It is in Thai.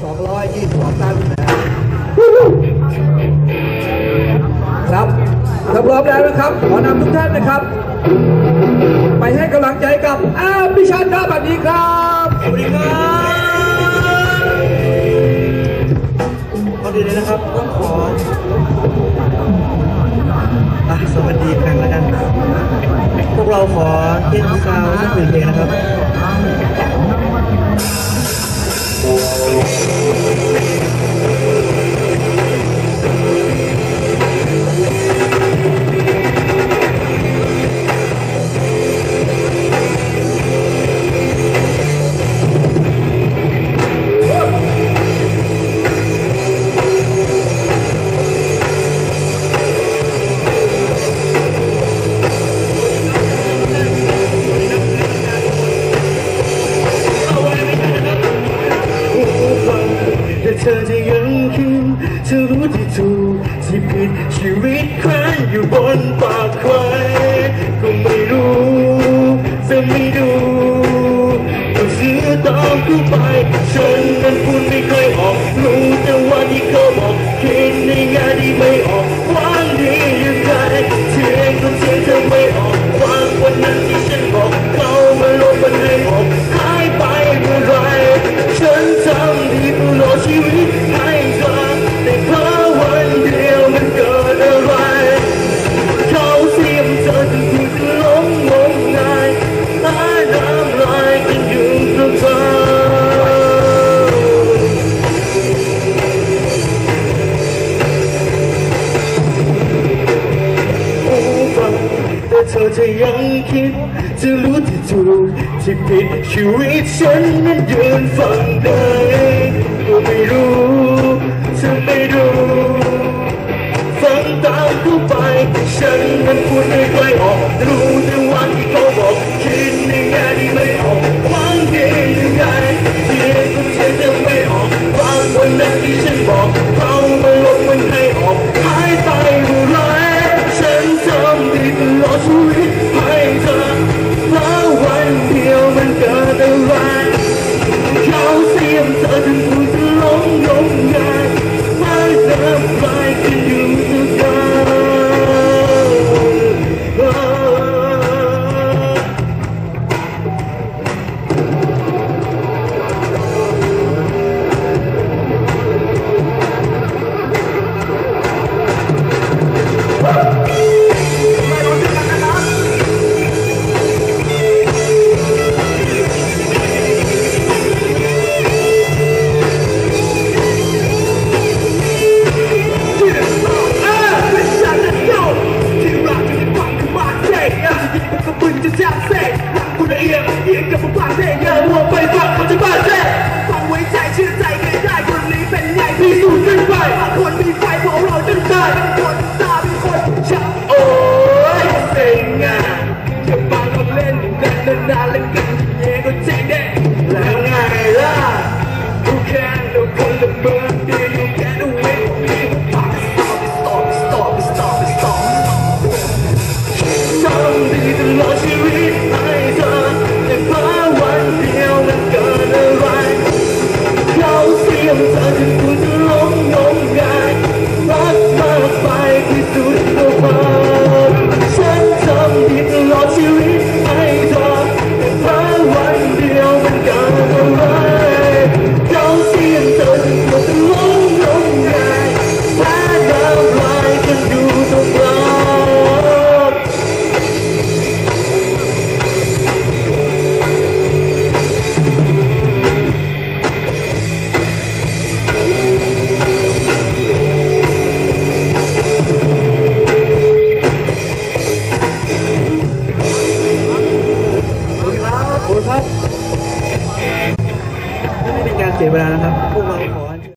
222ตันครับถ้รอมแล้วนะครับ ขอนำทุกท่านนะครับ ไปให้กำลังใจกับอาพิชาติหน้าบัดนี้ครับสวัสดีครับขอดีเลยนะครับต้องขอสวัสดีกันแล้วกันพวกเราขอเล่นซาวน์สักหนึ่งเพลงนะครับ Thank you. เธอจะยังคืนเธอรู้ที่ถูกที่ผิดชีวิตใครอยู่บนปากใครก็ไม่รู้จะไม่ดูต้อซื้อตามกูไปฉันนั้นพู จะยังคิด จะรู้ที่ถูกที่ผิดชีวิตฉันนั้นเดินฝั่งใดก็ไม่รู้ฉันไม่รู้ฟังตามเข้าไปแต่ฉันนั้นพูดไม่ไกลออกรู้ในวันที่เขาบอกคิดในแง่ที่ไม่ออกหวังดียังไงที่คุณเชื่งไม่ออกบางคนนั้นที่ฉันบอกเขา เวลานะครับ